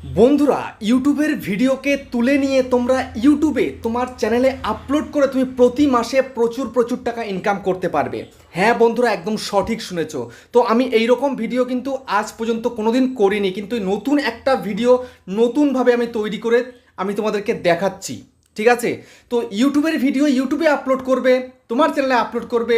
বন্ধুরা, ইউটিউবের ভিডিওকে তুলে নিয়ে তোমরা ইউটিউবে তোমার চ্যানেলে আপলোড করে তুমি প্রতি মাসে প্রচুর প্রচুর টাকা ইনকাম করতে পারবে। হ্যাঁ বন্ধুরা, একদম সঠিক শুনেছ। তো আমি এই রকম ভিডিও কিন্তু আজ পর্যন্ত কোনোদিন করিনি, কিন্তু নতুন একটা ভিডিও নতুনভাবে আমি তৈরি করে আমি তোমাদেরকে দেখাচ্ছি। ঠিক আছে? তো ইউটিউবের ভিডিও ইউটিউবে আপলোড করবে, তোমার চ্যানেলে আপলোড করবে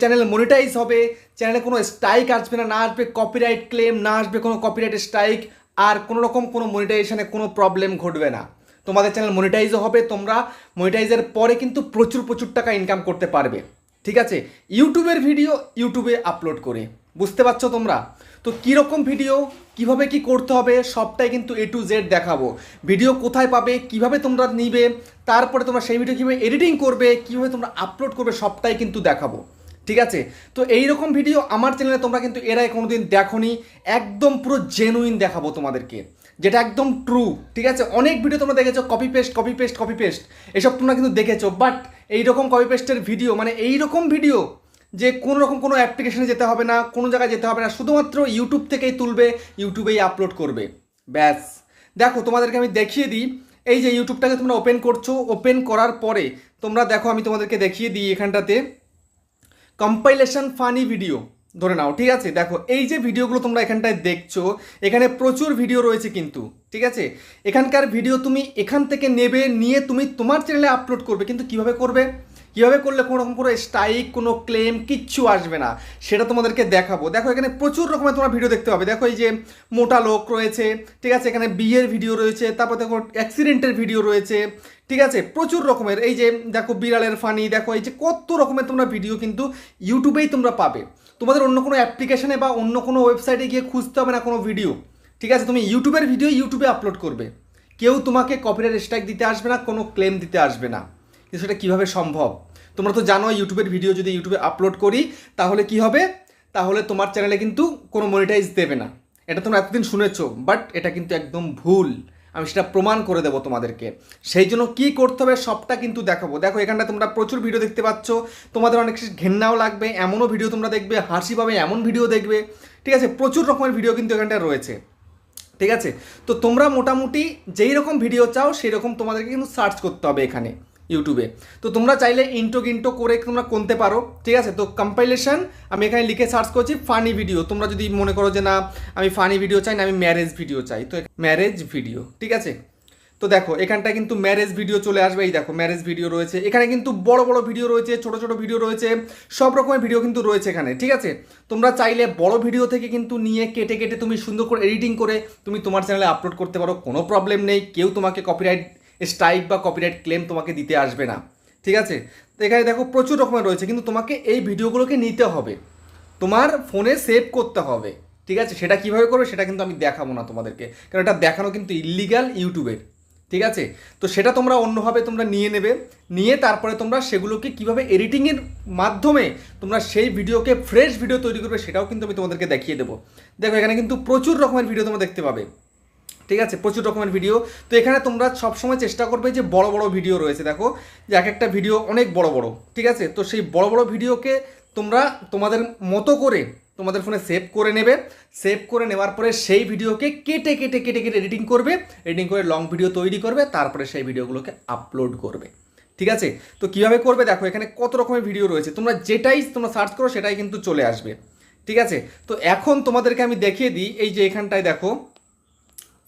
চ্যানেল মনিটাইজ হবে, চ্যানেলে কোনো স্ট্রাইক আসবে না না আসবে কপিরাইট ক্লেম না আসবে কোনো কপিরাইট স্ট্রাইক আর কোনো রকম কোনো মনিটাইজেশানে কোনো প্রবলেম ঘটবে না। তোমাদের চ্যানেল মনিটাইজও হবে, তোমরা মনিটাইজের পরে কিন্তু প্রচুর প্রচুর টাকা ইনকাম করতে পারবে। ঠিক আছে? ইউটিউবের ভিডিও ইউটিউবে আপলোড করে। বুঝতে পারছ তোমরা? তো কীরকম ভিডিও কীভাবে কি করতে হবে, সবটাই কিন্তু এ টু জেড দেখাবো। ভিডিও কোথায় পাবে, কীভাবে তোমরা নিবে, তারপরে তোমরা সেই ভিডিও কীভাবে এডিটিং করবে, কীভাবে তোমরা আপলোড করবে, সবটাই কিন্তু দেখাবো। ঠিক আছে? তো এই রকম ভিডিও আমার চ্যানেলে তোমরা কিন্তু এরাই কোনোদিন দেখোনি। একদম পুরো জেনুইন দেখাবো তোমাদেরকে। যেটা একদম ট্রু ঠিক আছে? অনেক ভিডিও তোমরা দেখেছ copy paste copy paste copy paste এসব তোমরা কিন্তু দেখেছ বাট এইরকম কপি পেস্টের ভিডিও মানে এই রকম ভিডিও যে কোনো রকম কোনো অ্যাপ্লিকেশনে যেতে হবে না, কোনো জায়গায় যেতে হবে না, শুধুমাত্র ইউটিউব থেকেই তুলবে ইউটিউবেই আপলোড করবে। ব্যাস। দেখো, তোমাদেরকে আমি দেখিয়ে দিই। এই যে ইউটিউবটাকে তোমরা ওপেন করছ ওপেন করার পরে তোমরা দেখো, আমি তোমাদেরকে দেখিয়ে দিই এখানটাতে। কম্পাইলেশন ফানি ভিডিও ধরে নাও, ঠিক আছে? দেখো, এই যে ভিডিওগুলো তোমরা এখানটায় দেখছ, এখানে প্রচুর ভিডিও রয়েছে কিন্তু, ঠিক আছে? এখানকার ভিডিও তুমি এখান থেকে নেবে, নিয়ে তুমি তোমার চ্যানেলে আপলোড করবে, কিন্তু কীভাবে করবে? কীভাবে করলে কোনো রকম কোনো স্ট্রাইক কোনো ক্লেম কিচ্ছু আসবে না? সেটা তোমাদেরকে দেখাবো। দেখো, এখানে প্রচুর রকমের তোমরা ভিডিও দেখতে পাবে। দেখো, এই যে মোটা লোক রয়েছে, ঠিক আছে? এখানে বিয়ের ভিডিও রয়েছে, তারপর দেখো অ্যাক্সিডেন্টের ভিডিও রয়েছে, ঠিক আছে? প্রচুর রকমের। এই যে, দেখো, বিড়ালের ফানি দেখো, এই যে কত রকমের তোমরা ভিডিও কিন্তু ইউটিউবেই তোমরা পাবে। তোমাদের অন্য কোনো অ্যাপ্লিকেশনে বা অন্য কোনো ওয়েবসাইটে গিয়ে খুঁজতে হবে না কোনো ভিডিও ঠিক আছে? তুমি ইউটিউবের ভিডিও ইউটিউবে আপলোড করবে। কেউ তোমাকে কপিরাইট স্ট্রাইক দিতে আসবে না, কোনো ক্লেম দিতে আসবে না। কিন্তু সেটা কীভাবে সম্ভব? তোমরা তো জানো ইউটিউবের ভিডিও যদি ইউটিউবে আপলোড করি, তাহলে কি হবে? তাহলে তোমার চ্যানেলে কিন্তু কোনো মনিটাইজ দেবে না। এটা তোমরা এতদিন শুনেছো বাট এটা কিন্তু একদম ভুল। আমি সেটা প্রমাণ করে দেবো তোমাদেরকে। সেই জন্য কী করতে হবে সবটা কিন্তু দেখাবো। দেখো, এখানটা তোমরা প্রচুর ভিডিও দেখতে পাচ্ছ। তোমাদের অনেক ঘেন্নাও লাগবে, এমনও ভিডিও তোমরা দেখবে হাসি পাবে এমন ভিডিও দেখবে। ঠিক আছে, প্রচুর রকমের ভিডিও কিন্তু এখানটায় রয়েছে। ঠিক আছে? তো তোমরা মোটামুটি যেই রকম ভিডিও চাও, সেই রকম তোমাদেরকে কিন্তু সার্চ করতে হবে এখানে। ইউটিউবে তো তোমরা চাইলে ইন্টো গিন্টো করে তোমরা করতে পারো, ঠিক আছে? তো কম্পাইলেশন আমি এখানে লিখে সার্চ করছি ফানি ভিডিও তোমরা যদি মনে করো যে না, আমি ফানি ভিডিও চাই না, আমি ম্যারেজ ভিডিও চাই। তো ম্যারেজ ভিডিও ঠিক আছে? তো দেখো এখানটা কিন্তু ম্যারেজ ভিডিও চলে আসবে। এই দেখো ম্যারেজ ভিডিও রয়েছে। এখানে কিন্তু বড় বড় ভিডিও রয়েছে, ছোট ছোট ভিডিও রয়েছে, সব রকমের ভিডিও কিন্তু রয়েছে এখানে, ঠিক আছে? তোমরা চাইলে বড় ভিডিও থেকে কিন্তু নিয়ে কেটে কেটে তুমি সুন্দর করে এডিটিং করে তুমি তোমার চ্যানেলে আপলোড করতে পারো, কোনো প্রবলেম নেই। কেউ তোমাকে কপিরাইট স্ট্রাইক বা কপিরাইট ক্লেম তোমাকে দিতে আসবে না। ঠিক আছে? তো এখানে দেখো প্রচুর রকমের রয়েছে, কিন্তু তোমাকে এই ভিডিওগুলোকে নিতে হবে। তোমার ফোনে সেভ করতে হবে। ঠিক আছে? সেটা কীভাবে করবে সেটা কিন্তু আমি দেখাবো না তোমাদেরকে, কারণ এটা দেখানো কিন্তু ইলিগাল ইউটিউবের ঠিক আছে? তো সেটা তোমরা অন্যভাবে তোমরা নিয়ে নেবে, নিয়ে তারপরে তোমরা সেগুলোকে কীভাবে এডিটিংয়ের মাধ্যমে তোমরা সেই ভিডিওকে ফ্রেশ ভিডিও তৈরি করবে সেটাও কিন্তু আমি তোমাদেরকে দেখিয়ে দেবো। দেখো, এখানে কিন্তু প্রচুর রকমের ভিডিও তোমরা দেখতে পাবে। ঠিক আছে? প্রচুর রকমের ভিডিও তো এখানে তোমরা সবসময় চেষ্টা করবে যে বড় বড় ভিডিও রয়েছে, দেখো। যে এক একটা ভিডিও অনেক বড় বড়, ঠিক আছে? তো সেই বড় বড় ভিডিওকে তোমরা তোমাদের মতো করে তোমাদের ফোনে সেভ করে নেবে। সেভ করে নেওয়ার পরে সেই ভিডিওকে কেটে কেটে কেটে কেটে এডিটিং করবে। এডিটিং করে লং ভিডিও তৈরি করবে, তারপরে সেই ভিডিওগুলোকে আপলোড করবে। ঠিক আছে? তো কীভাবে করবে দেখো, এখানে কত রকমের ভিডিও রয়েছে। তোমরা যেটাই তোমরা সার্চ করো, সেটাই কিন্তু চলে আসবে। ঠিক আছে? তো এখন তোমাদেরকে আমি দেখিয়ে দিই, এই যে এখানটায় দেখো।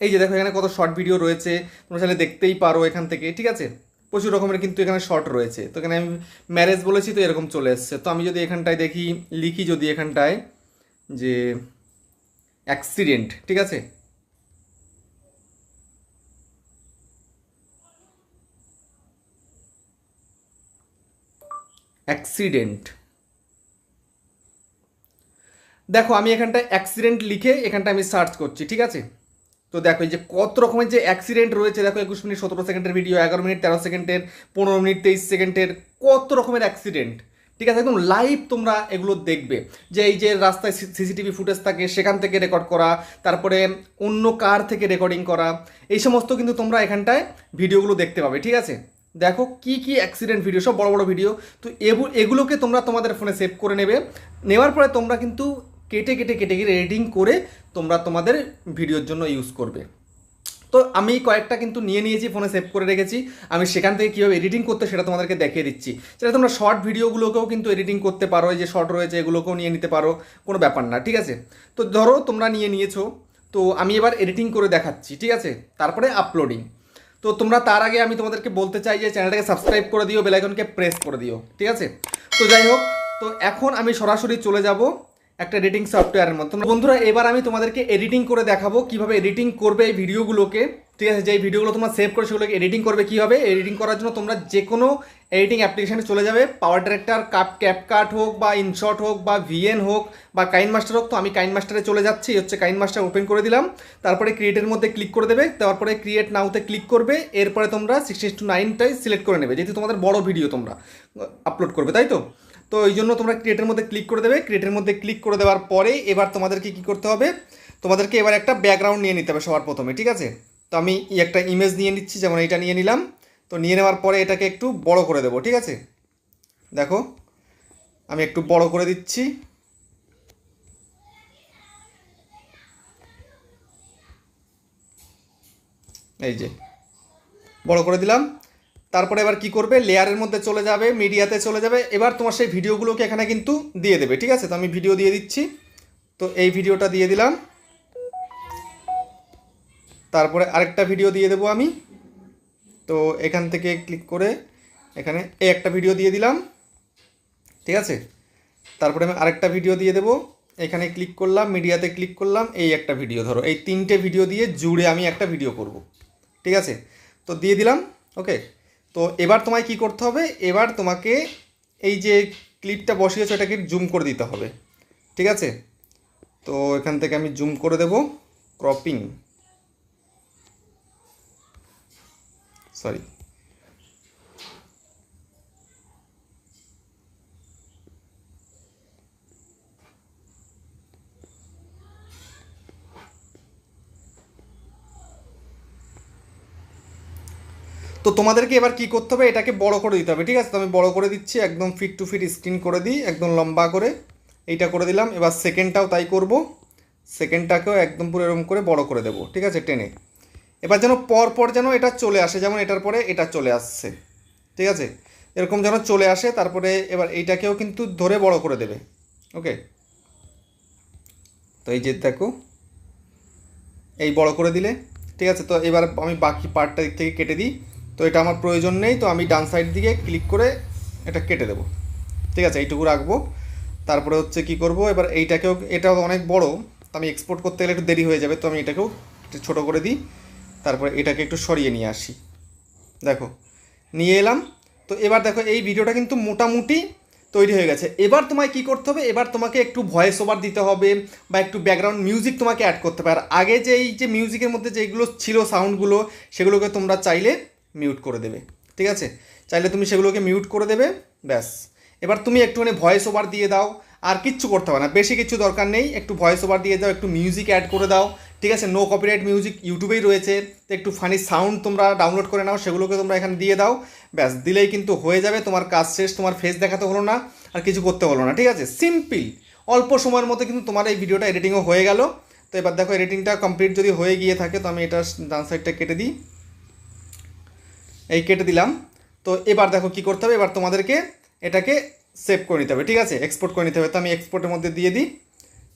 এই যে দেখো, এখানে কত শর্ট ভিডিও রয়েছে, তোমরা চাইলে দেখতেই পারো এখান থেকে, ঠিক আছে? প্রচুর রকমের কিন্তু এখানে শর্ট রয়েছে। তো এখানে আমি ম্যারেজ বলেছি তো এরকম চলে এসছে। তো আমি যদি এখানটায় দেখি, লিখি যদি এখানটায় যে অ্যাক্সিডেন্ট ঠিক আছে? অ্যাক্সিডেন্ট দেখো, আমি এখানটায় অ্যাক্সিডেন্ট লিখে এখানটা আমি সার্চ করছি, ঠিক আছে? তো দেখো এই যে কত রকমের যে অ্যাক্সিডেন্ট রয়েছে, দেখো একুশ মিনিট, সতেরো সেকেন্ডের ভিডিও এগারো মিনিট, তেরো সেকেন্ডের, পনেরো মিনিট, তেইশ সেকেন্ডের, কত রকমের অ্যাক্সিডেন্ট ঠিক আছে? একদম লাইভ তোমরা এগুলো দেখবে। যে এই যে রাস্তায় সিসিটিভি ফুটেজ থাকে, সেখান থেকে রেকর্ড করা, তারপরে অন্য কার থেকে রেকর্ডিং করা, এই সমস্ত কিন্তু তোমরা এখানটায় ভিডিওগুলো দেখতে পাবে, ঠিক আছে? দেখো কি কি অ্যাক্সিডেন্ট ভিডিও সব বড় বড় ভিডিও তো এগুলোকে তোমরা তোমাদের ফোনে সেভ করে নেবে। নেওয়ার পরে তোমরা কিন্তু কেটে কেটে কেটে কেটে এডিটিং করে তোমরা তোমাদের ভিডিওর জন্য ইউজ করবে। তো আমি কয়েকটা কিন্তু নিয়ে নিয়েছি ফোনে সেভ করে রেখেছি। আমি সেখান থেকে কীভাবে এডিটিং করতে সেটা তোমাদেরকে দেখিয়ে দিচ্ছি। সেটা তোমরা শর্ট ভিডিওগুলোকেও কিন্তু এডিটিং করতে পারো যে শর্ট রয়েছে এগুলোকেও নিয়ে নিতে পারো, কোনো ব্যাপার না, ঠিক আছে? তো ধরো তোমরা নিয়ে নিয়েছো, তো আমি এবার এডিটিং করে দেখাচ্ছি, ঠিক আছে? তারপরে আপলোডিং তো তোমরা তার আগে আমি তোমাদেরকে বলতে চাই যে চ্যানেলটাকে সাবস্ক্রাইব করে দিও বেলাইকনকে প্রেস করে দিও, ঠিক আছে? তো যাই হোক, তো এখন আমি সরাসরি চলে যাব। একটা এডিটিং সফটওয়্যারের মতো। বন্ধুরা, এবার আমি তোমাদেরকে এডিটিং করে দেখাবো কীভাবে এডিটিং করবে এই ভিডিওগুলোকে। ঠিক আছে, যেই ভিডিওগুলো তোমরা সেভ করে সেগুলোকে এডিটিং করবে কীভাবে? এডিটিং করার জন্য তোমরা যে কোনো এডিটিং অ্যাপ্লিকেশানে চলে যাবে। পাওয়ার ডিরেক্টর কাপ ক্যাপকাট হোক বা ইনশট হোক বা ভিএন হোক বা কাইন মাস্টার হোক, তো আমি কাইন মাস্টারে চলে যাচ্ছি। হচ্ছে কাইন মাস্টার ওপেন করে দিলাম। তারপরে ক্রিয়েটের মধ্যে ক্লিক করে দেবে। তারপরে ক্রিয়েট নাওতে ক্লিক করবে। এরপরে তোমরা সিক্সটি টু নাইনটাই সিলেক্ট করে নেবে, যেহেতু তোমাদের বড় ভিডিও তোমরা আপলোড করবে, তাই তো? তো এই জন্য তোমরা ক্রিয়েটের মধ্যে ক্লিক করে দেবে। ক্রিয়েটের মধ্যে ক্লিক করে দেওয়ার পরে এবার তোমাদেরকে কী করতে হবে? তোমাদেরকে এবার একটা ব্যাকগ্রাউন্ড নিয়ে নিতে হবে সবার প্রথমে, ঠিক আছে? তো আমি একটা ইমেজ নিয়ে নিচ্ছি, যেমন এইটা নিয়ে নিলাম। তো নিয়ে নেওয়ার পরে এটাকে একটু বড় করে দেবো, ঠিক আছে? দেখো, আমি একটু বড় করে দিচ্ছি। এই যে, বড় করে দিলাম। তারপরে এবার কি করবে? লেয়ারের মধ্যে চলে যাবে মিডিয়াতে চলে যাবে। এবার তোমার সেই ভিডিওগুলোকে এখানে কিন্তু দিয়ে দেবে, ঠিক আছে? তো আমি ভিডিও দিয়ে দিচ্ছি। তো এই ভিডিওটা দিয়ে দিলাম। তারপরে আরেকটা ভিডিও দিয়ে দেবো আমি। তো এখান থেকে ক্লিক করে এখানে এই একটা ভিডিও দিয়ে দিলাম। ঠিক আছে? তারপরে আমি আরেকটা ভিডিও দিয়ে দেবো। এখানে ক্লিক করলাম মিডিয়াতে ক্লিক করলাম, এই একটা ভিডিও ধরো। এই তিনটে ভিডিও দিয়ে জুড়ে আমি একটা ভিডিও করব। ঠিক আছে? তো দিয়ে দিলাম ওকে তো এবার তোমায় কি করতে হবে? এবার তোমাকে এই যে ক্লিপটা বসিয়েছো এটাকে জুম করে দিতে হবে। ঠিক আছে? তো এখান থেকে আমি জুম করে দেব। ক্রপিং সরি তো তোমাদেরকে এবার কি করতে হবে? এটাকে বড় করে দিতে হবে, ঠিক আছে? তো আমি বড় করে দিচ্ছি, একদম ফিট টু ফিট স্ক্রিন করে দিই, একদম লম্বা করে। এইটা করে দিলাম, এবার সেকেন্ডটাও তাই করব। সেকেন্ডটাকেও একদম পুরো এরকম করে বড় করে দেবো, ঠিক আছে? টেনে। এবার যেন পর পর যেন এটা চলে আসে, যেমন এটার পরে এটা চলে আসছে, ঠিক আছে? এরকম যেন চলে আসে, তারপরে এবার এইটাকেও কিন্তু ধরে বড় করে দেবে, ওকে? তো এই যে দেখো, এই বড় করে দিলে, ঠিক আছে? তো এবার আমি বাকি পার্টটা দিক থেকে কেটে দিই। তো এটা আমার প্রয়োজন নেই, তো আমি ডান সাইড দিকে ক্লিক করে এটা কেটে দেবো। ঠিক আছে, এইটুকু রাখব। তারপরে হচ্ছে কি করব, এবার এইটাকেও এটা অনেক বড়, তো আমি এক্সপোর্ট করতে গেলে একটু দেরি হয়ে যাবে, তো আমি এটাকেও একটু ছোটো করে দিই। তারপরে এটাকে একটু সরিয়ে নিয়ে আসি। দেখো, নিয়ে এলাম। তো এবার দেখো, এই ভিডিওটা কিন্তু মোটামুটি তৈরি হয়ে গেছে। এবার তোমায় কি করতে হবে, এবার তোমাকে একটু ভয়েস ওভার দিতে হবে বা একটু ব্যাকগ্রাউন্ড মিউজিক তোমাকে অ্যাড করতে হবে। আর আগে যে এই যে মিউজিকের মধ্যে যেগুলো ছিল সাউন্ডগুলো সেগুলোকে তোমরা চাইলে মিউট করে দেবে, ঠিক আছে? চাইলে তুমি সেগুলোকে মিউট করে দেবে, ব্যাস। এবার তুমি একটুখানি ভয়েস ওভার দিয়ে দাও, আর কিচ্ছু করতে হবে না, বেশি কিছু দরকার নেই, একটু ভয়েস ওভার দিয়ে দাও, একটু মিউজিক অ্যাড করে দাও, ঠিক আছে? নো কপিরাইট মিউজিক ইউটিউবেই রয়েছে, তো একটু ফানি সাউন্ড তোমরা ডাউনলোড করে নাও, সেগুলোকে তোমরা এখানে দিয়ে দাও, ব্যাস। দিলেই কিন্তু হয়ে যাবে, তোমার কাজ শেষ, তোমার ফেস দেখাতে হলো না, আর কিছু করতে হলো না, ঠিক আছে? সিম্পল অল্প সময়ের মধ্যে কিন্তু তোমার এই ভিডিওটা এডিটিংও হয়ে গেল। তো এবার দেখো এডিটিংটা কমপ্লিট যদি হয়ে গিয়ে থাকে, তো আমি এটা ডান সাইডটা কেটে দিই। এই কেটে দিলাম। তো এবার দেখো কি করতে হবে, এবার তোমাদেরকে এটাকে সেভ করে নিতে হবে, ঠিক আছে? এক্সপোর্ট করে নিতে হবে। তো আমি এক্সপোর্টের মধ্যে দিয়ে দিই।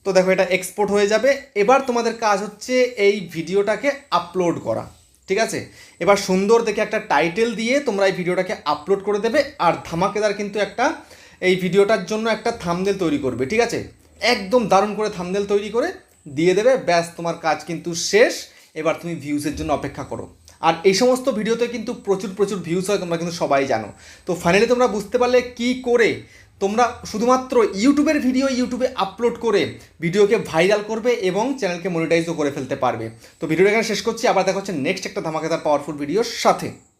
তো দেখো এটা এক্সপোর্ট হয়ে যাবে। এবার তোমাদের কাজ হচ্ছে এই ভিডিওটাকে আপলোড করা, ঠিক আছে? এবার সুন্দর দেখে একটা টাইটেল দিয়ে তোমরা এই ভিডিওটাকে আপলোড করে দেবে, আর ধামাকেদার কিন্তু একটা এই ভিডিওটার জন্য একটা থামদেল তৈরি করবে, ঠিক আছে? একদম দারুণ করে থামদেল তৈরি করে দিয়ে দেবে। ব্যাস, তোমার কাজ কিন্তু শেষ। এবার তুমি ভিউজের জন্য অপেক্ষা করো। আর এই সমস্ত ভিডিওতে কিন্তু প্রচুর প্রচুর ভিউজ হয়, তোমরা কিন্তু সবাই জানো। তো ফাইনালি তোমরা বুঝতে পারলে কি করে তোমরা শুধুমাত্র ইউটিউবের ভিডিও ইউটিউবে আপলোড করে ভিডিওকে ভাইরাল করবে এবং চ্যানেলকে মনিটাইজও করে ফেলতে পারবে। তো ভিডিওটা এখানে শেষ করছি, আবার দেখা হচ্ছে নেক্সট একটা ধামাকাদার পাওয়ারফুল ভিডিওর সাথে।